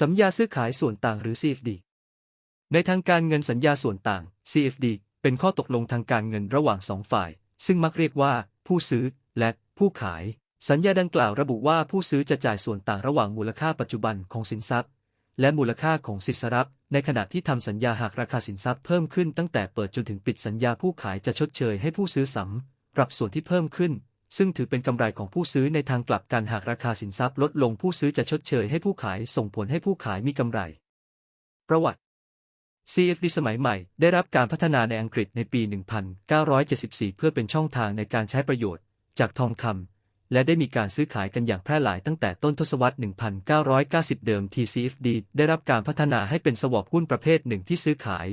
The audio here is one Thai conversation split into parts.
สัญญาซื้อขายส่วนต่างหรือ CFD ในทางการเงินสัญญาส่วนต่าง CFD เป็นข้อตกลงทางการเงินระหว่างสองฝ่าย ซึ่งมักเรียกว่า ผู้ซื้อและผู้ขาย สัญญาดังกล่าวระบุว่าผู้ซื้อจะจ่ายส่วนต่างระหว่างมูลค่าปัจจุบันของสินทรัพย์ และมูลค่าของสิทธิทรัพย์ ในขณะที่ทำสัญญาหากราคาสินทรัพย์เพิ่มขึ้นตั้งแต่เปิดจนถึงปิดสัญญาผู้ขายจะชดเชยให้ผู้ซื้อสำหรับส่วนที่เพิ่มขึ้น ซึ่งถือเป็นกำไรของผู้ซื้อในทางกลับกันหากราคาสินทรัพย์ลดลงผู้ซื้อจะชดเชยให้ผู้ขายส่งผลให้ผู้ขายมีกำไร ประวัติ CFD สมัยใหม่ได้รับการพัฒนาในอังกฤษในปี 1974 เพื่อเป็นช่องทางในการใช้ประโยชน์ จากทองคำและได้มีการซื้อขายกันอย่างแพร่หลายตั้งแต่ต้นทศวรรษ 1990 เดิมที CFD ได้รับการพัฒนาให้เป็นสวอปหุ้นประเภทหนึ่งที่ซื้อขาย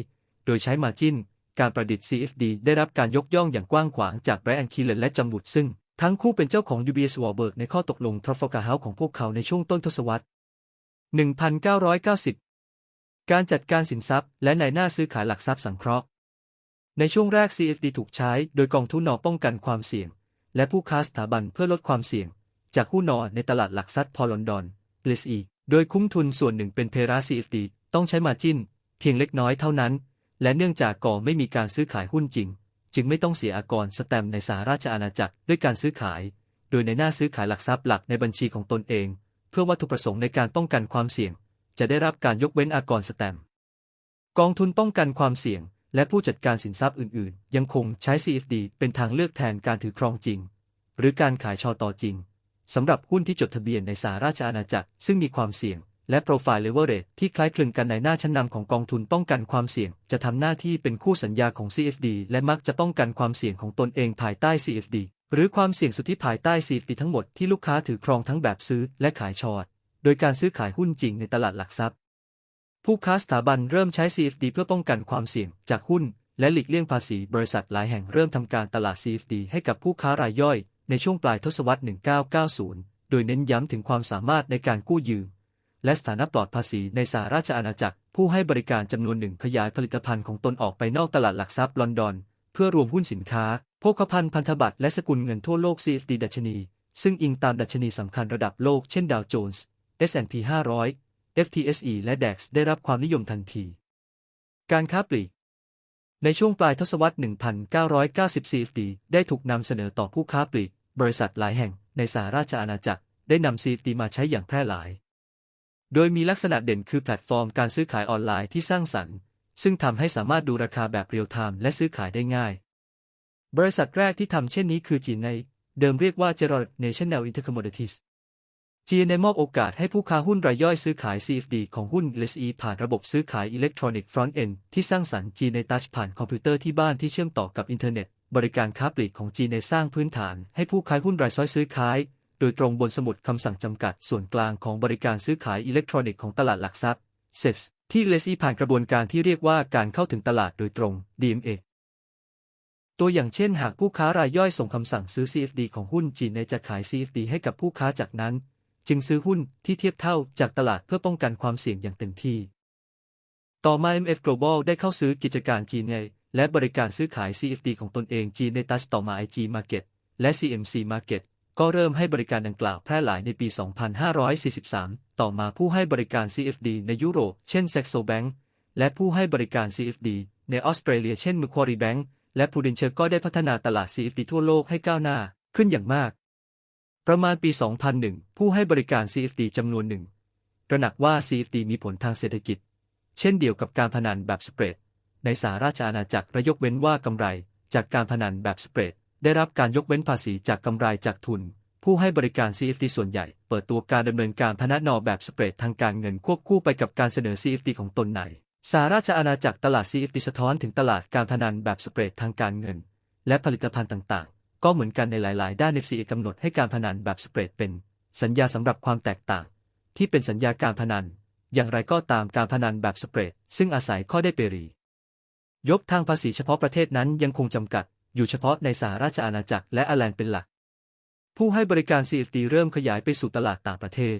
โดยใช้มาจินการประดิษฐ์ CFD ได้รับการยกย่องอย่างกว้างขวางจากแบรนด์คีเลนและจำบุดซึ่ง ทั้งคู่เป็นเจ้าของ UBS Warburg ในข้อตกลง Trafalgar House ของพวกเขาในช่วงต้นทศวรรษ 1990 การจัดการสินทรัพย์ และนายหน้าซื้อขายหลักทรัพย์สังเคราะห์ ในช่วงแรก CFD ถูกใช้โดยกองทุนนอป้องกันความเสี่ยง และผู้ค้าสถาบันเพื่อลดความเสี่ยง จากหุ้นนอในตลาดหลักทรัพย์พอลอนดอน LSE โดยคุ้มทุนส่วนหนึ่งเป็นเพรา CFD ต้องใช้มาจิ้น เพียงเล็กน้อยเท่านั้น และเนื่องจากก่อไม่มีการซื้อขายหุ้นจริง จึงไม่ต้องเสียอากรสแตมในสหราชอาณาจักรด้วยการซื้อขาย โดยในหน้าซื้อขายหลักทรัพย์หลักในบัญชีของตนเอง เพื่อวัตถุประสงค์ในการป้องกันความเสี่ยง จะได้รับการยกเว้นอากรสแตมกองทุนป้องกันความเสี่ยง และผู้จัดการสินทรัพย์อื่นๆ ยังคงใช้ CFD เป็นทางเลือกแทนการถือครองจริง หรือการขายชอต่อจริงสำหรับหุ้นที่จดทะเบียนในสหราชอาณาจักรซึ่งมีความเสี่ยง และโปรไฟล์เลเวอเรจที่คล้ายคลึงกันในหน้าชั้นนำของกองทุนป้องกันความเสี่ยง จะทำหน้าที่เป็นคู่สัญญาของ CFD และมักจะป้องกันความเสี่ยงของตนเองภายใต้ CFD หรือความเสี่ยงสุทธิภายใต้ CFD ทั้งหมดที่ลูกค้าถือครองทั้งแบบซื้อและขายชอตโดยการซื้อขายหุ้นจริงในตลาดหลักทรัพย์ ผู้ค้าสถาบันเริ่มใช้ CFD เพื่อป้องกันความเสี่ยงจากหุ้น และหลีกเลี่ยงภาษีบริษัทหลายแห่งเริ่มทำการตลาด CFD ให้กับผู้ค้ารายย่อย ในช่วงปลายทศวรรษ 1990 โดยเน้นย้ำถึงความสามารถในการกู้ยืม และสถานะปลอดภาษีในสหราชอาณาจักร ผู้ให้บริการจำนวนหนึ่งขยายผลิตภัณฑ์ของตนออกไปนอกตลาดหลักทรัพย์ลอนดอน เพื่อรวมหุ้นสินค้าโภคภัณฑ์พันธบัตรและสกุลเงินทั่วโลก CFD ดัชนี ซึ่งอิงตามดัชนีสำคัญระดับโลกเช่นดาวโจนส์ S&P 500 FTSE และ DAX ได้รับความนิยมทันที การค้าปลีกในช่วงปลายทศวรรษ 1990 CFD ได้ถูกนำเสนอต่อผู้ค้าปลีก บริษัทหลายแห่งในสหราชอาณาจักร ได้นำ CFD มาใช้อย่างแพร่หลาย โดยมีลักษณะเด่นคือแพลตฟอร์มการซื้อขายออนไลน์ที่สร้างสรรค์ ซึ่งทำให้สามารถดูราคาแบบเรียลไทม์และซื้อขายได้ง่าย บริษัทแรกที่ทำเช่นนี้คือจีนใน เดิมเรียกว่า Gerald National Intercommodities จีนได้มอบโอกาสให้ผู้ค้าหุ้นรายย่อยซื้อขาย CFD ของหุ้น LSE ผ่านระบบซื้อขายอิเล็กทรอนิกส์ Front End ที่สร้างสรรค์จีนในทัชผ่านคอมพิวเตอร์ที่บ้านที่เชื่อมต่อกับอินเทอร์เน็ต บริการค้าปลีกของจีนในสร้างพื้นฐาน ให้ผู้ขายหุ้นรายย่อยซื้อขาย โดยตรงบนสมุดคำสั่งจำกัดส่วนกลางของบริการซื้อขายอิเล็กทรอนิกส์ของตลาดหลักทรัพย์ SES ที่ LSE ผ่านกระบวนการที่เรียกว่าการเข้าถึงตลาดโดยตรง DMA ตัวอย่างเช่น หากผู้ค้ารายย่อยส่งคำสั่งซื้อ CFD ของหุ้นจีนในจะขาย CFD ให้กับผู้ค้าจากนั้น จึงซื้อหุ้นที่เทียบเท่าจากตลาดเพื่อป้องกันความเสี่ยงอย่างเต็มที่ ต่อมา MF Global ได้เข้าซื้อกิจการจีนในและบริการซื้อขาย CFD ของตนเองจีนในตัชต่อมา IG Market และ CMC Market ก็เริ่มให้บริการดังกล่าวแพร่หลายในปี 2543 ต่อมาผู้ให้บริการ CFD ในยุโรป เช่น Saxo Bank และผู้ให้บริการ CFD ในออสเตรเลีย เช่น Macquarie Bank และ Prudential ก็ได้พัฒนาตลาด CFD ทั่วโลกให้ก้าวหน้าขึ้นอย่างมาก ประมาณปี 2001 ผู้ให้บริการ CFD จำนวนหนึ่งตระหนักว่า CFD มีผลทางเศรษฐกิจ เช่นเดียวกับการพนันแบบสเปรด ในสหราชอาณาจักรระยกเว้นว่ากำไร จากการพนันแบบสเปรด ได้รับการยกเว้นภาษีจากกำไรจากทุน ผู้ให้บริการ CFD ส่วนใหญ่ เปิดตัวการดำเนินการพนันนอแบบสเปรดทางการเงินควบคู่ไปกับการเสนอ CFD ของตนในสหราชอาณาจักรตลาด CFD สะท้อนถึงตลาดการพนันแบบสเปรดทางการเงิน และผลิตภัณฑ์ต่างๆ ก็เหมือนกันในหลายๆ ด้าน FCA กำหนดให้การพนันแบบสเปรดเป็น สัญญาสำหรับความแตกต่าง ที่เป็นสัญญาการพนัน อย่างไรก็ตามการพนันแบบสเปรดซึ่งอาศัยข้อได้เปรียบยกทางภาษีเฉพาะประเทศนั้นยังคงจำกัด อยู่เฉพาะในสหราชอาณาจักรและอาแลนด์เป็นหลัก ผู้ให้บริการ CFD เริ่มขยายไปสู่ตลาดต่างประเทศ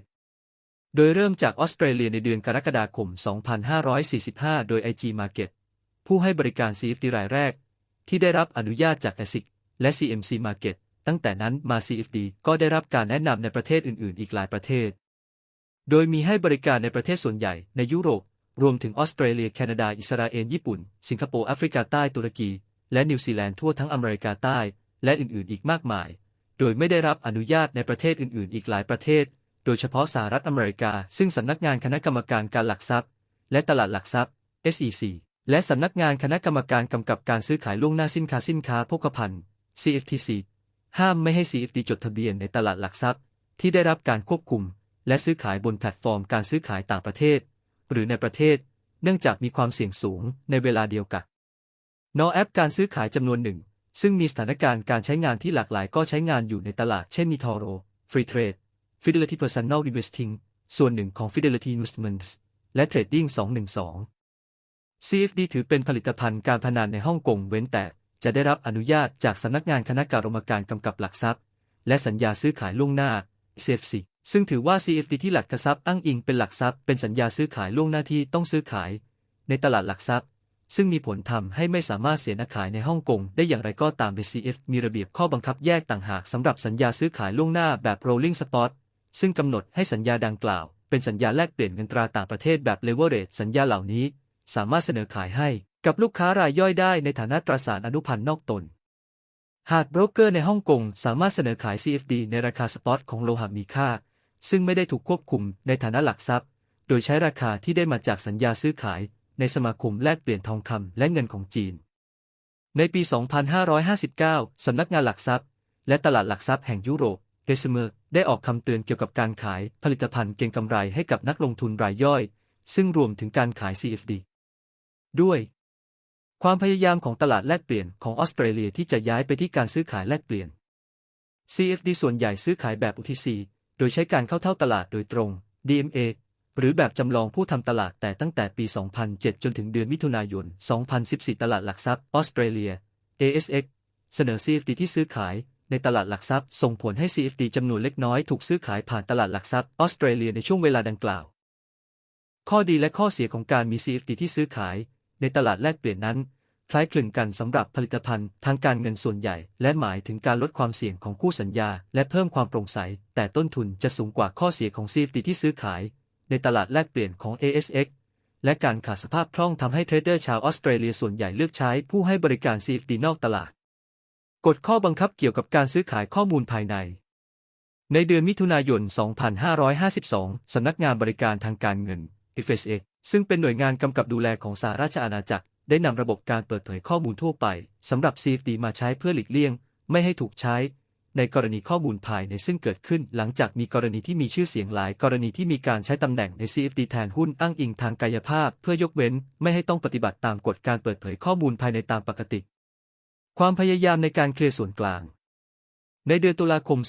โดยเริ่มจากออสเตรเลียในเดือนกรกฎาคม 2545 โดย IG Market ผู้ให้บริการ CFD รายแรก ที่ได้รับอนุญาตจาก ASIC และ CMC Market ตั้งแต่นั้นมา CFD ก็ได้รับการแนะนำในประเทศอื่น ๆ อีกหลายประเทศ โดยมีให้บริการในประเทศส่วนใหญ่ในยุโรป รวมถึงออสเตรเลีย แคนาดา อิสราเอล ญี่ปุ่น สิงคโปร์ แอฟริกาใต้ ตุรกี และนิวซีแลนด์ทั่วทั้งอเมริกาใต้ และอื่นๆ อีกมากมาย โดยไม่ได้รับอนุญาตในประเทศอื่นๆ อีกหลายประเทศ โดยเฉพาะสหรัฐอเมริกา ซึ่งสำนักงานคณะกรรมการการหลักทรัพย์ และตลาดหลักทรัพย์ SEC และสำนักงานคณะกรรมการกำกับการซื้อขายล่วงหน้าสินค้าสินค้าโภคภัณฑ์ CFTC ห้ามไม่ให้ CFD จดทะเบียนในตลาดหลักทรัพย์ ที่ได้รับการควบคุม และซื้อขายบนแพลตฟอร์มการซื้อขายต่างประเทศ หรือในประเทศ เนื่องจากมีความเสี่ยงสูงในเวลาเดียวกัน นอแอปการซื้อขายจำนวนหนึ่ง ซึ่งมีสถานการณ์การใช้งานที่หลากหลายก็ใช้งานอยู่ในตลาดเช่นมีทอโร Free Trade Fidelity Personal Investing ส่วนหนึ่งของ Fidelity Investments และ Trading 212 CFD ถือเป็นผลิตภัณฑ์การพนันในฮ่องกงเว้นแต่จะได้รับอนุญาตจากสำนักงานคณะกรรมการกำกับหลักทรัพย์ และสัญญาซื้อขายล่วงหน้า CFC ซึ่งถือว่า CFD ที่หลักทรัพย์อ้างอิงเป็นหลักทรัพย์เป็นสัญญาซื้อขายล่วงหน้าที่ต้องซื้อขาย ในตลาดหลักทรัพย์ ซึ่งมีผลทำให้ไม่สามารถเสียนักขายในฮ่องกงได้อย่างไรก็ตาม BCF มีระเบียบข้อบังคับแยกต่างหากสำหรับสัญญาซื้อขายล่วงหน้าแบบ rolling spot ซึ่งกำหนดให้สัญญาดังกล่าว เป็นสัญญาแลกเปลี่ยนเงินตราต่างประเทศแบบ leverage สัญญาเหล่านี้ สามารถเสนอขายให้กับลูกค้ารายย่อยได้ในฐานะตราสารอนุพันธ์นอกตน หากโบรกเกอร์ในฮ่องกงสามารถเสนอขาย CFD ในราคาสปอตของโลหะมีค่า ซึ่งไม่ได้ถูกควบคุมในฐานะหลักทรัพย์ โดยใช้ราคาที่ได้มาจากสัญญาซื้อขาย ในสมาคมแลกเปลี่ยนทองคำและเงินของจีน ในปี 2559 สำนักงานหลักทรัพย์ และตลาดหลักทรัพย์แห่งยุโรปเดซเมอร์ได้ออกคำเตือนเกี่ยวกับการขายผลิตภัณฑ์เก็งกำไรให้กับนักลงทุนรายย่อย ซึ่งรวมถึงการขาย CFD ด้วย ความพยายามของตลาดแลกเปลี่ยนของออสเตรเลียที่จะย้ายไปที่การซื้อขายแลกเปลี่ยน CFD ส่วนใหญ่ซื้อขายแบบ OTC โดยใช้การเข้าเท่าตลาดโดยตรง DMA หรือแบบจำลองผู้ทำตลาดแต่ตั้งแต่ปี 2007 จนถึงเดือนมิถุนายน 2014 ตลาดหลักทรัพย์ออสเตรเลีย ASX เสนอ CFD ที่ซื้อขายในตลาดหลักทรัพย์ส่งผลให้ CFD จำนวนเล็กน้อยถูกซื้อขายผ่านตลาดหลักทรัพย์ออสเตรเลียในช่วงเวลาดังกล่าว ข้อดีและข้อเสียของการมี CFD ที่ซื้อขาย ในตลาดแลกเปลี่ยนนั้น คล้ายคลึงกันสำหรับผลิตภัณฑ์ทางการเงินส่วนใหญ่ และหมายถึงการลดความเสี่ยงของคู่สัญญา และเพิ่มความโปร่งใส แต่ต้นทุนจะสูงกว่าข้อเสียของ CFD ที่ซื้อขาย ในตลาดแลกเปลี่ยนของ ASX และการขาดสภาพคล่องทำให้เทรดเดอร์ชาวออสเตรเลียส่วนใหญ่เลือกใช้ผู้ให้บริการ CFD นอกตลาด กฎข้อบังคับเกี่ยวกับการซื้อขายข้อมูลภายใน ในเดือนมิถุนายน 2552 สำนักงานบริการทางการเงิน FSA ซึ่งเป็นหน่วยงานกำกับดูแลของสหราชอาณาจักร ได้นำระบบการเปิดเผยข้อมูลทั่วไปสำหรับ CFD มาใช้เพื่อหลีกเลี่ยง ไม่ให้ถูกใช้ ในกรณีข้อมูลภายในซึ่งเกิดขึ้น หลังจากมีกรณีที่มีชื่อเสียงหลายกรณีที่มีการใช้ตำแหน่งใน CFD แทนหุ้นอ้างอิงทางกายภาพ เพื่อยกเว้น ไม่ให้ต้องปฏิบัติตามกฎการเปิดเผยข้อมูลภายในตามปกติ ความพยายามในการเคลียร์ส่วนกลางในเดือนตุลาคม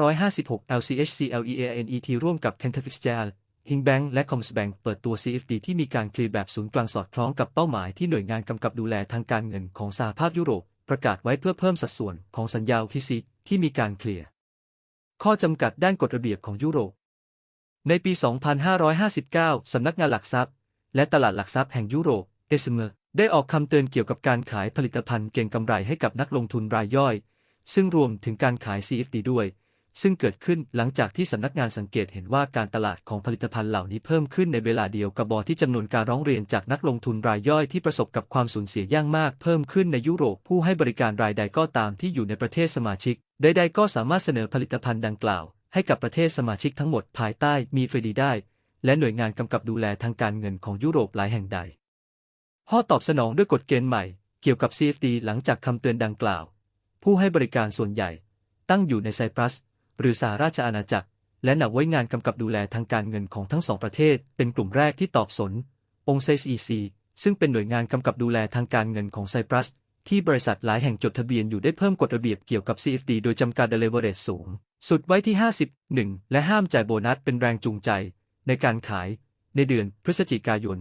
2556 LCHCLEANET ร่วมกับ Cantor Fitzgerald Hingbank และ Comsbank เปิดตัว CFD ที่มีการเคลียร์แบบศูนย์กลางสอดคล้องกับเป้าหมายที่หน่วยงานกำกับดูแลทางการเงินของสหภาพยุโรป ประกาศไว้เพื่อเพิ่มสัดส่วนของสัญญา OTC ที่มีการเคลียร์ข้อจำกัดด้านกฎระเบียบของยุโรป ในปี 2559 สำนักงานหลักทรัพย์ และตลาดหลักทรัพย์แห่งยุโรป e s m e r ได้ออกคำเตือนเกี่ยวกับการขายผลิตภัณฑ์เก็งกำไรให้กับนักลงทุนรายย่อย ซึ่งรวมถึงการขาย CFD ด้วย ซึ่งเกิดขึ้นหลังจากที่สำนักงานสังเกตเห็นว่าการตลาดของผลิตภัณฑ์เหล่านี้เพิ่มขึ้นในเวลาเดียวกับบอที่จำนวนการร้องเรียนจากนักลงทุนรายย่อยที่ประสบกับความสูญเสียย่างมาก เพิ่มขึ้นในยุโรปผู้ให้บริการรายใดก็ตามที่อยู่ในประเทศสมาชิก ใดๆก็สามารถเสนอผลิตภัณฑ์ดังกล่าว ให้กับประเทศสมาชิกทั้งหมดภายใต้มีเฟรดีได้ และหน่วยงานกำกับดูแลทางการเงินของยุโรปหลายแห่งใดข้อตอบสนองด้วยกฎเกณฑ์ใหม่ เกี่ยวกับ CFD หลังจากคำเตือนดังกล่าว ผู้ให้บริการส่วนใหญ่ ตั้งอยู่ในไซปรัส หรือสหราชอาณาจักร และหน่วยงานกำกับดูแลทางการเงินของทั้งสองประเทศ เป็นกลุ่มแรกที่ตอบสน องเซ EC ซึ่งเป็นหน่วยงานกำกับดูแลทางการเงินของไซปรัส ที่บริษัทหลายแห่งจดทะเบียนอยู่ได้เพิ่มกฎระเบียบเกี่ยวกับ CFD โดยจำกัด deliverage สูง สุดไว้ที่50 1และห้ามจ่ายโบนัสเป็นแรงจูงใจ ในการขายในเดือนพฤศจิกายน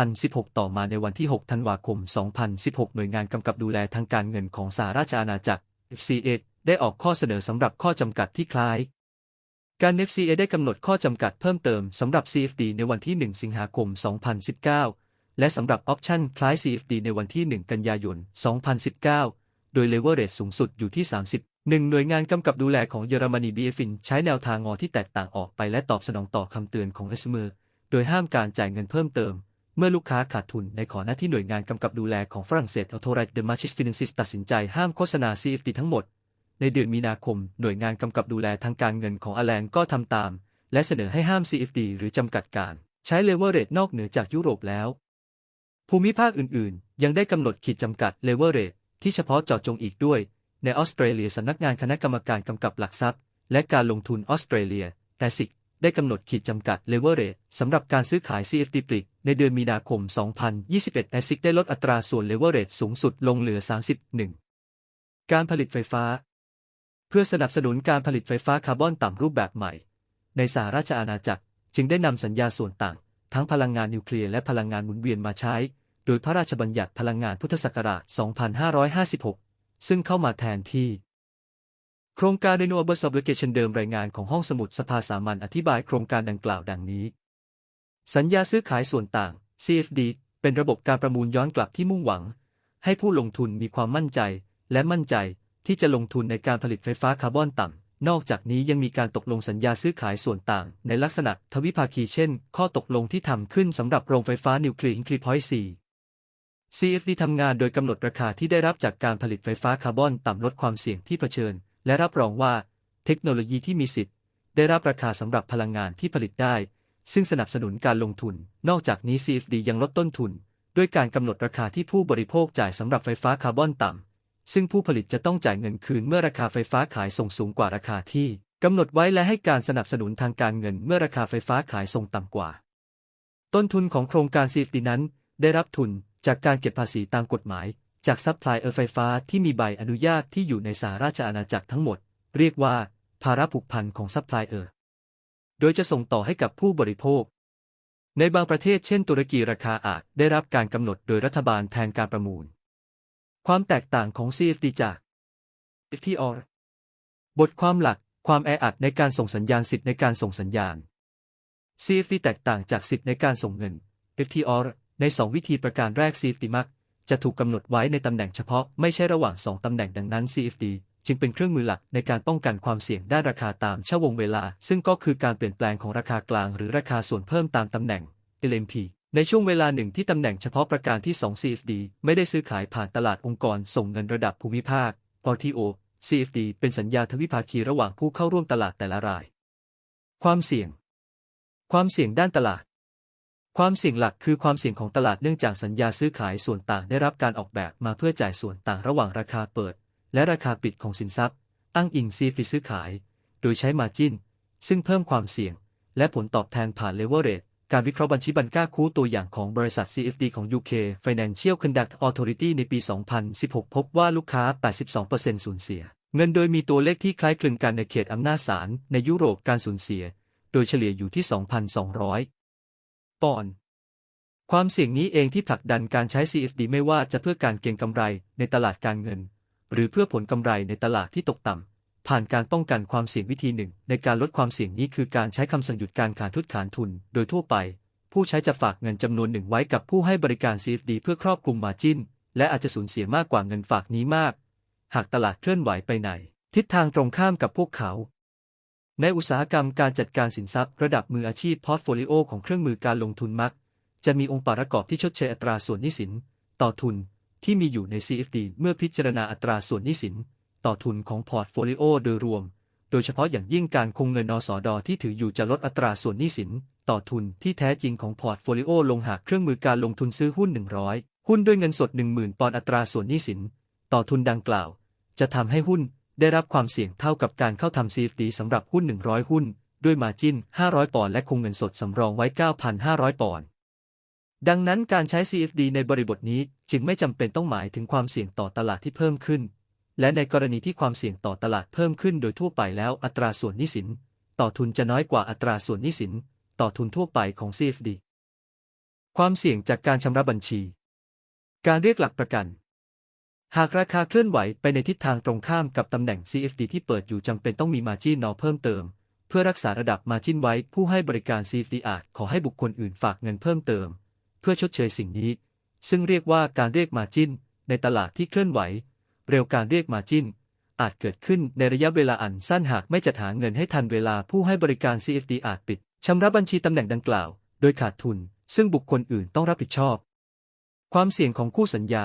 2016 ต่อมาในวันที่ 6 ธันวาคม 2016 หน่วยงานกำกับดูแลทางการเงินของสหราชอาณาจักร FCA ได้ออกข้อเสนอสำหรับข้อจำกัดที่คล้าย การ FCA ได้กำหนดข้อจำกัดเพิ่มเติมสำหรับ CFD ในวันที่ 1 สิงหาคม 2019 และสำหรับออปชั่นคล้าย CFD ในวันที่ 1 กันยายน 2019 โดย leverage สูงสุดอยู่ที่หนึ่งหน่วยงานกำกับดูแลของเยอรมนี BFIN ใช้แนวทางงอที่แตกต่างออกไปและตอบสนองต่อคำเตือนของเอสเมอร์โดยห้ามการจ่ายเงินเพิ่มเติม เมื่อลูกค้าขาดทุนในขอหน้าที่หน่วยงานกำกับดูแลของฝรั่งเศส Autorite de Marchés Financiers ตัดสินใจห้ามโฆษณา CFD ทั้งหมด ในเดือนมีนาคม หน่วยงานกำกับดูแลทางการเงินของอแลนก็ทำตาม และเสนอให้ห้าม CFD หรือจำกัดการ ใช้เลเวอเรตนอกเหนือจากยุโรปแล้ว ภูมิภาคอื่นๆ ยังได้กำหนดขีดจำกัดเลเวอเรตที่เฉพาะเจาะจงอีกด้วย ในออสเตรเลียสำนักงานคณะกรรมการกำกับหลักทรัพย์ และการลงทุนออสเตรเลีย ASIC ได้กำหนดขีดจำกัดเลเวอเรตสำหรับการซื้อขาย CFD ปลีกในเดือนมีนาคม 2021 ASIC ได้ลดอัตราส่วนเลเวอเรตสูงสุดลงเหลือ 31 การผลิตไฟฟ้า เพื่อสนับสนุนการผลิตไฟฟ้าคาร์บอนต่ำรูปแบบใหม่ ในสหราชอาณาจักรจึงได้นำสัญญาส่วนต่าง ทั้งพลังงานนิวเคลียร์และพลังงานหมุนเวียนมาใช้ โดยพระราชบัญญัติพลังงานพุทธศักราช 2556 ซึ่งเข้ามาแทนที่ โครงการ Renewable Obligation เดิมรายงานของห้องสมุดสภาสามัญอธิบายโครงการดังกล่าวดังนี้ สัญญาซื้อขายส่วนต่าง CFD เป็นระบบการประมูลย้อนกลับที่มุ่งหวัง ให้ผู้ลงทุนมีความมั่นใจ และมั่นใจที่จะลงทุนในการผลิตไฟฟ้าคาร์บอนต่ำ นอกจากนี้ยังมีการตกลงสัญญาซื้อขายส่วนต่าง ในลักษณะทวิภาคีเช่น ข้อตกลงที่ทำขึ้นสำหรับโรงไฟฟ้านิวเคลียร์ Hinkley Point C CFD ทำงานโดยกำหนดราคาที่ได้รับจากการผลิตไฟฟ้าคาร์บอนต่ำลดความเสี่ยงที่เผชิญ และรับรองว่า เทคโนโลยีที่มีสิทธิ์ ได้รับราคาสำหรับพลังงานที่ผลิตได้ ซึ่งสนับสนุนการลงทุน นอกจากนี้ CFD ยังลดต้นทุน ด้วยการกำหนดราคาที่ผู้บริโภคจ่ายสำหรับไฟฟ้าคาร์บอนต่ำ ซึ่งผู้ผลิตจะต้องจ่ายเงินคืนเมื่อราคาไฟฟ้าขายส่งสูงกว่าราคาที่กำหนดไว้และให้การสนับสนุนทางการเงินเมื่อราคาไฟฟ้าขายส่งต่ำกว่า ต้นทุนของโครงการ CFD นั้น ได้รับทุนจากการเก็บภาษีตามกฎหมาย จากซัพพลายเออร์ไฟฟ้าที่มีใบอนุญาตที่อยู่ในสหราชอาณาจักรทั้งหมด เรียกว่า ภาระผูกพันของซัพพลายเออร์โดยจะส่งต่อให้กับผู้บริโภค ในบางประเทศเช่นตุรกีราคาอาจได้รับการกำหนดโดยรัฐบาลแทนการประมูล ความแตกต่างของ CFD จาก FTR บทความหลัก ความแออัดในการส่งสัญญาณสิทธิ์ในการส่งสัญญาณ CFD แตกต่างจากสิทธิ์ในการส่งเงิน FTR ในสองวิธีประการแรก CFD มัก จะถูกกำหนดไว้ในตำแหน่งเฉพาะไม่ใช่ระหว่างสองตำแหน่งดังนั้น CFD จึงเป็นเครื่องมือหลักในการป้องกันความเสี่ยงด้านราคาตามช่วงเวลา ซึ่งก็คือการเปลี่ยนแปลงของราคากลางหรือราคาส่วนเพิ่มตามตำแหน่ง LMP ในช่วงเวลาหนึ่งที่ตำแหน่งเฉพาะประการที่ 2 CFD ไม่ได้ซื้อขายผ่านตลาดองค์กรส่งเงินระดับภูมิภาค PORTO CFD เป็นสัญญาทวิภาคีระหว่างผู้เข้าร่วมตลาดแต่ละราย ความเสี่ยง ความเสี่ยงด้านตลาด ความเสี่ยงหลักคือความเสี่ยงของตลาดเนื่องจากสัญญาซื้อขายส่วนต่างได้รับการออกแบบมาเพื่อจ่ายส่วนต่างระหว่างราคาเปิด และราคาปิดของสินทรัพย์ อ้างอิง CFD ซื้อขาย โดยใช้มาจินซึ่งเพิ่มความเสี่ยง และผลตอบแทนผ่านเลเวอเรจ การวิเคราะห์บัญชีบัญก้าคู่ตัวอย่างของบริษัท CFD ของ UK Financial Conduct Authority ในปี 2016 พบว่าลูกค้า 82%สูญเสีย เงินโดยมีตัวเลขที่คล้ายคลึงกันในเขตอำนาจศาลในยุโรปการสูญเสีย โดยเฉลี่ยอยู่ที่ 2,200 ปอนด์ความเสี่ยงนี้เองที่ผลักดันการใช้ CFD ไม่ว่าจะเพื่อการเก็งกำไรในตลาดการเงิน หรือเพื่อผลกำไรในตลาดที่ตกต่ำ ผ่านการป้องกันความเสี่ยงวิธีหนึ่ง ในการลดความเสี่ยงนี้คือการใช้คำสั่งหยุดการขาดทุนขานทุน โดยทั่วไป ผู้ใช้จะฝากเงินจำนวนหนึ่งไว้กับผู้ให้บริการ CFD เพื่อครอบคลุมมาจินและอาจจะสูญเสียมากกว่าเงินฝากนี้มาก หากตลาดเคลื่อนไหวไปไหน ทิศทางตรงข้ามกับพวกเขาในอุตสาหกรรมการจัดการสินทรัพย์ ระดับมืออาชีพพอร์ตโฟลิโอของเครื่องมือการลงทุนมัก จะมีองค์ประกอบที่ชดเชยอัตราส่วนหนี้สิน ต่อทุนที่มีอยู่ใน CFD เมื่อพิจารณาอัตราส่วนหนี้สิน ต่อทุนของพอร์ตโฟลิโอโดยรวม โดยเฉพาะอย่างยิ่งการคงเงินนสดที่ถืออยู่จะลดอัตราส่วนหนี้สิน ต่อทุนที่แท้จริงของพอร์ตโฟลิโอลงหากเครื่องมือการลงทุนซื้อหุ้น 100 หุ้นด้วยเงินสด 10,000 ปอนด์อัตราส่วนหนี้สิน ต่อทุนดังกล่าว จะทำให้หุ้นได้รับความเสี่ยงเท่ากับการเข้าทำ CFD สำหรับหุ้น 100 หุ้น ด้วยมาจิน500 ปอนด์และคงเงินสดสำรองไว้ 9,500 ปอนด์ดังนั้นการใช้ CFD ในบริบทนี้จึงไม่จำเป็นต้องหมายถึงความเสี่ยงต่อตลาดที่เพิ่มขึ้น และในกรณีที่ความเสี่ยงต่อตลาดเพิ่มขึ้นโดยทั่วไปแล้วอัตราส่วนหนี้สิน ต่อทุนจะน้อยกว่าอัตราส่วนหนี้สิน ต่อทุนทั่วไปของ CFD ความเสี่ยงจากการชำระบัญชี การเรียกหลักประกัน หากราคาเคลื่อนไหวไปในทิศทางตรงข้ามกับตำแหน่ง CFD ที่เปิดอยู่จำเป็นต้องมีมาจินนอเพิ่มเติม เพื่อรักษาระดับมาจินไว้ผู้ให้บริการ CFD อาจขอให้บุคคลอื่นฝากเงินเพิ่มเติม เพื่อชดเชยสิ่งนี้ ซึ่งเรียกว่าการเรียกมาจินในตลาดที่เคลื่อนไหว เร็วการเรียกมาจิ้น อาจเกิดขึ้นในระยะเวลาอันสั้นหากไม่จัดหาเงินให้ทันเวลาผู้ให้บริการ CFD อาจปิดชำระบัญชีตำแหน่งดังกล่าว โดยขาดทุน ซึ่งบุคคลอื่นต้องรับผิดชอบ ความเสี่ยงของคู่สัญญา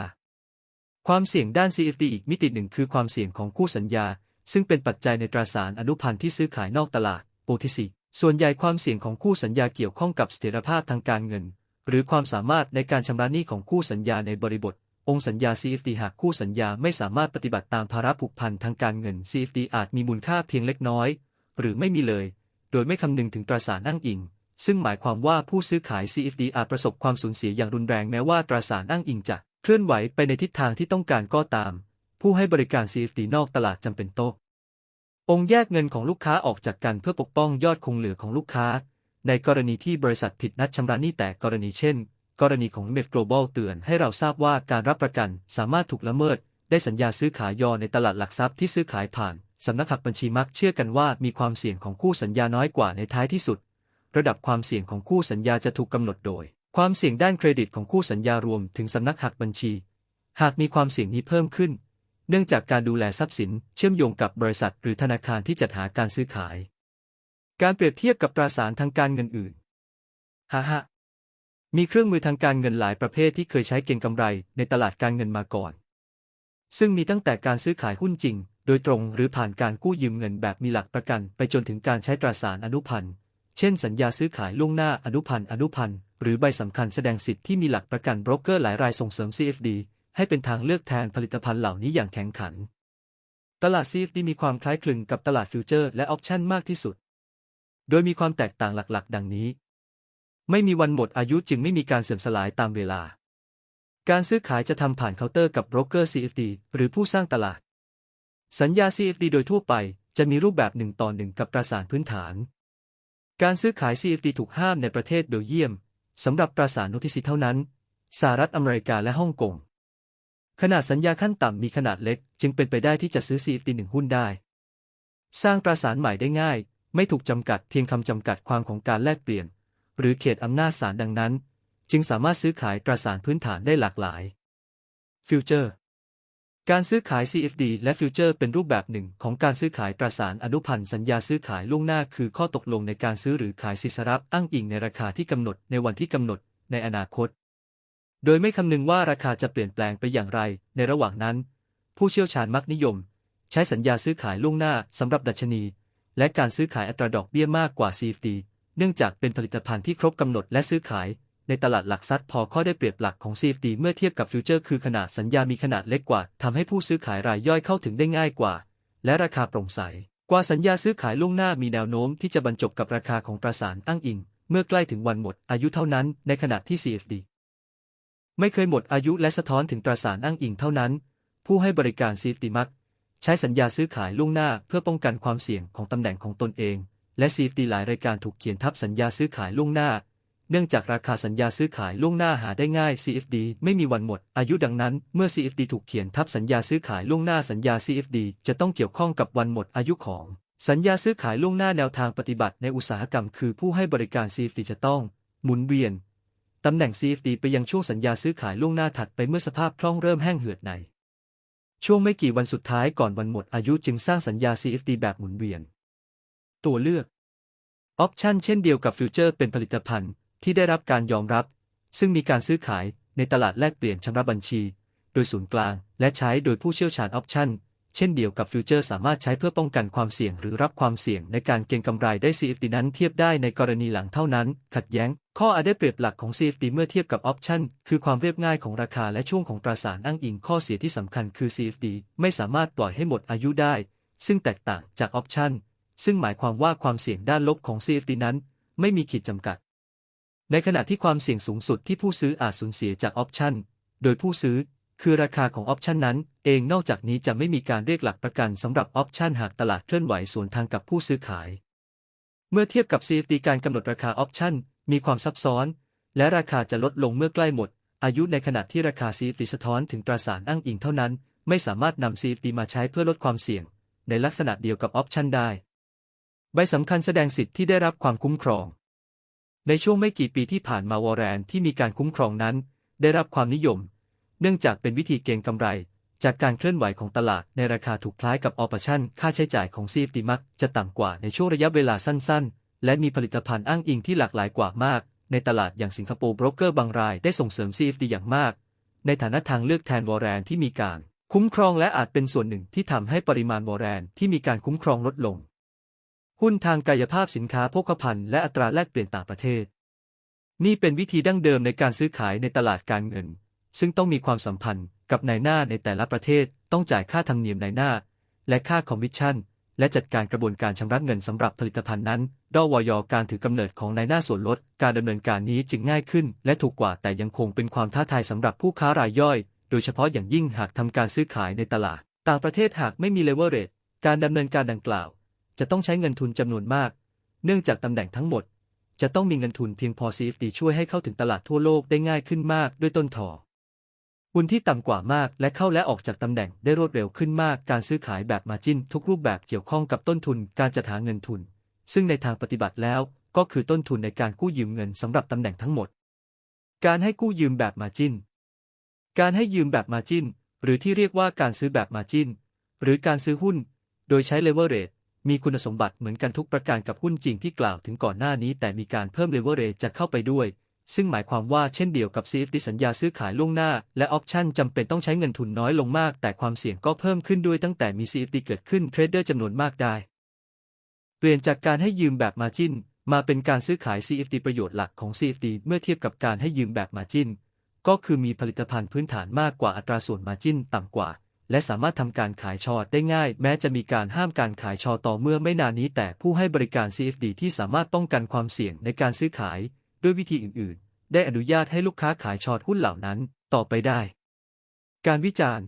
ความเสี่ยงด้าน CFD อีกมิติหนึ่งคือความเสี่ยงของคู่สัญญา ซึ่งเป็นปัจจัยในตราสารอนุพันธ์ที่ซื้อขายนอกตลาด OTC ส่วนใหญ่ความเสี่ยงของคู่สัญญาเกี่ยวข้องกับเสถียรภาพทางการเงิน หรือความสามารถในการชำระหนี้ของคู่สัญญาในบริบท องค์สัญญา CFD หากคู่สัญญาไม่สามารถปฏิบัติตามภาระผูกพันทางการเงิน CFD อาจมีมูลค่าเพียงเล็กน้อย หรือไม่มีเลย โดยไม่คำนึงถึงตราสารอ้างอิง ซึ่งหมายความว่าผู้ซื้อขาย CFD อาจประสบความสูญเสียอย่างรุนแรงแม้ว่าตราสารอ้างอิงจะเคลื่อนไหวไปในทิศทางที่ต้องการก็ตาม ผู้ให้บริการ CFD นอกตลาดจำเป็นต้ององค์แยกเงินของลูกค้าออกจากกันเพื่อปกป้องยอดคงเหลือของลูกค้า ในกรณีที่บริษัทผิดนัดชำระหนี้แต่กรณีเช่น กรณีของเม d Global เตือนให้เราทราบว่าการรับประกันสามารถถูกละเมิด ได้สัญญาซื้อขายยอในตลาดหลักทรัพย์ที่ซื้อขายผ่าน สำนักหักบัญชีมักเชื่อกันว่ามีความเสี่ยงของคู่สัญญาน้อยกว่าในท้ายที่สุด ระดับความเสี่ยงของคู่สัญญาจะถูกกำหนดโดย ความเสี่ยงด้านเครดิตของคู่สัญญารวมถึงสำนักหักบัญชี หากมีความเสี่ยงนี้เพิ่มขึ้น เนื่องจากการดูแลทรัพย์สินเชื่อมโยงกับบริษัท หรือธนาคารที่จัดหาการซื้อขาย การเปรียบเทียบกับตราสารทางการเงินอื่นฮ่าฮ มีเครื่องมือทางการเงินหลายประเภทที่เคยใช้เก็งกำไรในตลาดการเงินมาก่อน ซึ่งมีตั้งแต่การซื้อขายหุ้นจริง โดยตรงหรือผ่านการกู้ยืมเงินแบบมีหลักประกัน ไปจนถึงการใช้ตราสารอนุพันธ์ เช่นสัญญาซื้อขายล่วงหน้าอนุพันธ์อนุพันธ์หรือใบสำคัญแสดงสิทธิ์ที่มีหลักประกันบรกเกอร์หลายรายส่งเสริม CFD ให้เป็นทางเลือกแทนผลิตภัณฑ์เหล่านี้อย่างแข็งขัน ตลาด CFD มีความคล้ายคลึงกับตลาดฟิวเจอร์และออปชันมากที่สุด โดยมีความแตกต่างหลักๆ ดังนี้ ไม่มีวันหมดอายุจึงไม่มีการเสื่อมสลายตามเวลา การซื้อขายจะทำผ่านเคาน์เตอร์กับโบรกเกอร์ CFD หรือผู้สร้างตลาด สัญญา CFD โดยทั่วไปจะมีรูปแบบหนึ่งต่อหนึ่งกับตราสารพื้นฐาน การซื้อขาย CFD ถูกห้ามในประเทศเบลเยียมสำหรับตราสารโนติสิเท่านั้น สหรัฐอเมริกาและฮ่องกง ขนาดสัญญาขั้นต่ำมีขนาดเล็ก จึงเป็นไปได้ที่จะซื้อ CFD หนึ่งหุ้นได้ สร้างตราสารใหม่ได้ง่าย ไม่ถูกจำกัดเพียงคำจำกัดความของการแลกเปลี่ยน หรือเขตอำนาจศาลดังนั้น จึงสามารถซื้อขายตราสารพื้นฐานได้หลากหลาย ฟิวเจอร์ การซื้อขาย CFD และฟิวเจอร์เป็นรูปแบบหนึ่งของการซื้อขายตราสารอนุพันธ์สัญญาซื้อขายล่วงหน้าคือข้อตกลงในการซื้อหรือขายสินทรัพย์อ้างอิงในราคาที่กำหนดในวันที่กำหนดในอนาคต โดยไม่คำนึงว่าราคาจะเปลี่ยนแปลงไปอย่างไรในระหว่างนั้น ผู้เชี่ยวชาญมักนิยม ใช้สัญญาซื้อขายล่วงหน้าสำหรับดัชนี และการซื้อขายอัตราดอกเบี้ยมากกว่า CFD เนื่องจากเป็นผลิตภัณฑ์ที่ครบกำหนดและซื้อขาย ในตลาดหลักทรัพย์พอข้อได้เปรียบหลักของ CFD เมื่อเทียบกับฟิวเจอร์คือขนาดสัญญามีขนาดเล็กกว่าทำให้ผู้ซื้อขายรายย่อยเข้าถึงได้ง่ายกว่า และราคาโปร่งใส กว่าสัญญาซื้อขายล่วงหน้ามีแนวโน้มที่จะบรรจบกับราคาของตราสารอ้างอิง เมื่อใกล้ถึงวันหมดอายุเท่านั้น ในขณะที่ CFD ไม่เคยหมดอายุและสะท้อนถึงตราสารอ้างอิงเท่านั้น ผู้ให้บริการ CFD มักใช้สัญญาซื้อขายล่วงหน้าเพื่อป้องกันความเสี่ยงของตำแหน่งของตนเอง และ CFD หลายรายการถูกเขียนทับสัญญาซื้อขายล่วงหน้า เนื่องจากราคาสัญญาซื้อขายล่วงหน้าหาได้ง่าย CFD ไม่มีวันหมด อายุดังนั้น เมื่อ CFD ถูกเขียนทับสัญญาซื้อขายล่วงหน้าสัญญา CFD จะต้องเกี่ยวข้องกับวันหมดอายุของ สัญญาซื้อขายล่วงหน้าแนวทางปฏิบัติในอุตสาหกรรม คือผู้ให้บริการ CFD จะต้อง หมุนเวียนตำแหน่ง CFD ไปยังช่วงสัญญาซื้อขายล่วงหน้าถัดไปเมื่อสภาพคล่องเริ่มแห้งเหือดในช่วงไม่กี่วันสุดท้ายก่อนวันหมดอายุจึงสร้างสัญญา CFD แบบหมุนเวียน ตัวเลือก ออปชันเช่นเดียวกับฟิวเจอร์เป็นผลิตภัณฑ์ที่ได้รับการยอมรับ ซึ่งมีการซื้อขายในตลาดแลกเปลี่ยนชำระบัญชี โดยศูนย์กลาง และใช้โดยผู้เชี่ยวชาญออปชันเช่นเดียวกับฟิวเจอร์สามารถใช้เพื่อป้องกันความเสี่ยงหรือรับความเสี่ยงในการเก็งกำไรได้ CFD นั้นเทียบได้ในกรณีหลังเท่านั้น ขัดแย้ง ข้ออาได้เปรียบหลักของ CFD เมื่อเทียบกับออปชันคือความเรียบง่ายของราคาและช่วงของตราสารอ้างอิงข้อเสียที่สำคัญคือ CFD ไม่สามารถปล่อยให้หมดอายุได้ ซึ่งแตกต่างจากออปชัน ซึ่งหมายความว่าความเสี่ยงด้านลบของ CFD นั้น ไม่มีขีดจำกัด ในขณะที่ความเสี่ยงสูงสุดที่ผู้ซื้ออาจสูญเสียจากออปชันโดยผู้ซื้อคือราคาของออปชันนั้น เองนอกจากนี้จะไม่มีการเรียกหลักประกันสำหรับออปชันหากตลาดเคลื่อนไหวสวนทางกับผู้ซื้อขาย เมื่อเทียบกับ CFD การกำหนดราคาออปชันมีความซับซ้อน และราคาจะลดลงเมื่อใกล้หมด อายุในขณะที่ราคา CFD สะท้อนถึงตราสารอ้างอิงเท่านั้น ไม่สามารถนำ CFD มาใช้เพื่อลดความเสี่ยง ในลักษณะเดียวกับออปชันได้ ใบสำคัญแสดงสิทธิ์ที่ได้รับความคุ้มครอง ในช่วงไม่กี่ปีที่ผ่านมาวอร์แรนที่มีการคุ้มครองนั้น ได้รับความนิยม เนื่องจากเป็นวิธีเก็งกำไร จากการเคลื่อนไหวของตลาดในราคาถูกคล้ายกับออปชั่น ค่าใช้จ่ายของ CFD มักจะต่ำกว่าในช่วงระยะเวลาสั้นๆ และมีผลิตภัณฑ์อ้างอิงที่หลากหลายกว่ามาก ในตลาดอย่างสิงคโปร์โบรกเกอร์บางรายได้ส่งเสริม CFD อย่างมาก ในฐานะทางเลือกแทนวอร์แรนที่มีการคุ้มครองและอาจเป็นส่วนหนึ่งที่ทำให้ปริมาณวอร์แรนที่มีการคุ้มครองลดลง หุ้นทางกายภาพสินค้าโภคภัณฑ์และอัตราแลกเปลี่ยนต่างประเทศ นี่เป็นวิธีดั้งเดิมในการซื้อขายในตลาดการเงิน ซึ่งต้องมีความสัมพันธ์กับนายหน้าในแต่ละประเทศต้องจ่ายค่าธรรมเนียมนายหน้า และค่าคอมมิชชั่น และจัดการกระบวนการชำระเงินสำหรับผลิตภัณฑ์นั้นดอวยอการถือกำเนิดของนายหน้าส่วนลด การดำเนินการนี้จึงง่ายขึ้น และถูกกว่าแต่ยังคงเป็นความท้าทายสำหรับผู้ค้ารายย่อย โดยเฉพาะอย่างยิ่งหากทำการซื้อขายในตลาด ต่างประเทศหากไม่มีเลเวอเรจการดำเนินการดังกล่าว จะต้องใช้เงินทุนจำนวนมาก เนื่องจากตำแหน่งทั้งหมด จะต้องมีเงินทุนเพียงพอ CFD ช่วยให้เข้าถึงตลาดทั่วโลกได้ง่ายขึ้นมากด้วยต้นถอหุ้นที่ต่ำกว่ามากและเข้าและออกจากตำแหน่งได้รวดเร็วขึ้นมาก การซื้อขายแบบมาจินทุกรูปแบบเกี่ยวข้องกับต้นทุนการจัดหาเงินทุน ซึ่งในทางปฏิบัติแล้วก็คือต้นทุนในการกู้ยืมเงินสำหรับตำแหน่งทั้งหมด การให้กู้ยืมแบบมาจินการให้ยืมแบบมาจินหรือที่เรียกว่าการซื้อแบบมาจินหรือการซื้อหุ้น โดยใช้เลเวอเรจ มีคุณสมบัติเหมือนกันทุกประการกับหุ้นจริงที่กล่าวถึงก่อนหน้านี้ แต่มีการเพิ่มเลเวอเรจจะเข้าไปด้วย ซึ่งหมายความว่าเช่นเดียวกับ CFD สัญญาซื้อขายล่วงหน้า และออปชั่นจำเป็นต้องใช้เงินทุนน้อยลงมาก แต่ความเสี่ยงก็เพิ่มขึ้นด้วยตั้งแต่มี CFD เกิดขึ้นเทรดเดอร์จำนวนมากได้ เปลี่ยนจากการให้ยืมแบบมาจินมาเป็นการซื้อขาย CFD ประโยชน์หลักของ CFD เมื่อเทียบกับการให้ยืมแบบมาจินก็คือมีผลิตภัณฑ์พื้นฐานมากกว่าอัตราส่วนมาจินต่ำกว่า และสามารถทำการขายชอตได้ง่าย แม้จะมีการห้ามการขายชอต่อเมื่อไม่นานนี้ แต่ผู้ให้บริการ CFD ที่สามารถป้องกันความเสี่ยงในการซื้อขาย ด้วยวิธีอื่น ๆ ได้อนุญาตให้ลูกค้าขายชอตหุ้นเหล่านั้น ต่อไปได้ การวิจารณ์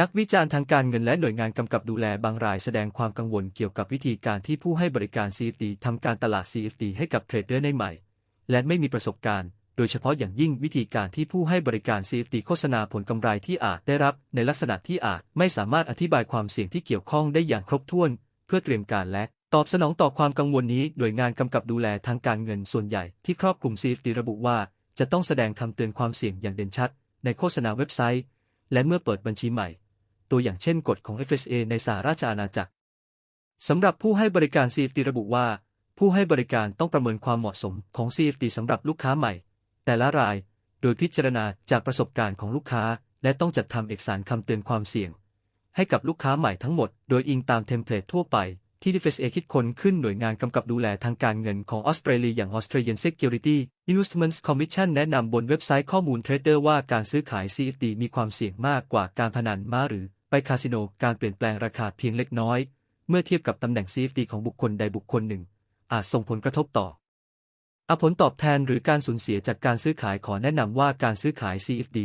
นักวิจารณ์ทางการเงินและหน่วยงานกำกับดูแลบางรายแสดงความกังวลเกี่ยวกับวิธีการที่ผู้ให้บริการ CFD ทำการตลาด CFD ให้กับเทรดเดอร์ในใหม่ และไม่มีประสบการณ์ โดยเฉพาะอย่างยิ่งวิธีการที่ผู้ให้บริการ CFD โฆษณาผลกำไรที่อาจได้รับในลักษณะที่อาจไม่สามารถอธิบายความเสี่ยงที่เกี่ยวข้องได้อย่างครบถ้วน เพื่อเตรียมการและตอบสนองต่อความกังวลนี้หน่วยงานกำกับดูแลทางการเงินส่วนใหญ่ที่ครอบคลุม CFD ระบุว่าจะต้องแสดงคำเตือนความเสี่ยงอย่างเด่นชัด ในโฆษณาเว็บไซต์ และเมื่อเปิดบัญชีใหม่ ตัวอย่างเช่นกฎของ FSA ในสหราชอาณาจักรสำหรับผู้ให้บริการ CFD ระบุว่า ผู้ให้บริการต้องประเมินความเหมาะสมของ CFD สำหรับลูกค้าใหม่ แต่ละราย โดยพิจารณาจากประสบการณ์ของลูกค้า และต้องจัดทำเอกสารคำเตือนความเสี่ยง ให้กับลูกค้าใหม่ทั้งหมด โดยอิงตามเทมเพลตทั่วไปที่ FSA คิดค้นขึ้นหน่วยงานกำกับดูแลทางการเงินของออสเตรเลียอย่าง Australian Security Investments Commission แนะนำบนเว็บไซต์ข้อมูลเทรดเดอร์ว่าการซื้อขาย CFD มีความเสี่ยงมากกว่าการพนันม้าหรือไปคาสิโนการเปลี่ยนแปลงราคาเพียงเล็กน้อย เมื่อเทียบกับตำแหน่ง CFD ของบุคคลใดบุคคลหนึ่ง อาจส่งผลกระทบต่อ อผลตอบแทนหรือการสูญเสียจากการซื้อขายขอแนะนำว่าการซื้อขาย CFD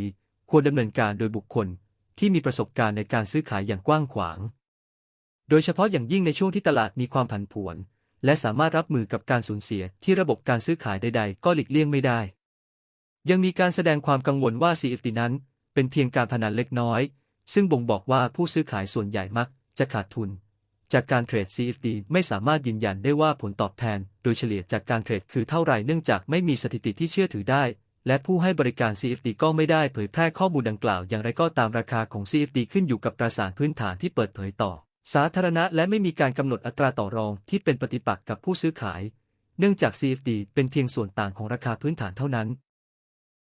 ควรดำเนินการโดยบุคคล ที่มีประสบการณ์ในการซื้อขายอย่างกว้างขวาง โดยเฉพาะอย่างยิ่งในช่วงที่ตลาดมีความผันผวน และสามารถรับมือกับการสูญเสียที่ระบบการซื้อขายใด ๆ ก็หลีกเลี่ยงไม่ได้ ยังมีการแสดงความกังวลว่า CFD นั้น เป็นเพียงการพนันเล็กน้อย ซึ่งบ่งบอกว่าผู้ซื้อขายส่วนใหญ่มักจะขาดทุน จากการเทรด CFD ไม่สามารถยืนยันได้ว่าผลตอบแทน โดยเฉลี่ยจากการเทรดคือเท่าไหร่เนื่องจากไม่มีสถิติที่เชื่อถือได้ และผู้ให้บริการ CFD ก็ไม่ได้เผยแพร่ข้อมูลดังกล่าว อย่างไรก็ตามราคาของ CFD ขึ้นอยู่กับตราสารพื้นฐานที่เปิดเผยต่อ สาธารณะและไม่มีการกำหนดอัตราต่อรองที่เป็นปฏิปักษ์กับผู้ซื้อขาย เนื่องจาก CFD เป็นเพียงส่วนต่างของราคาพื้นฐานเท่านั้น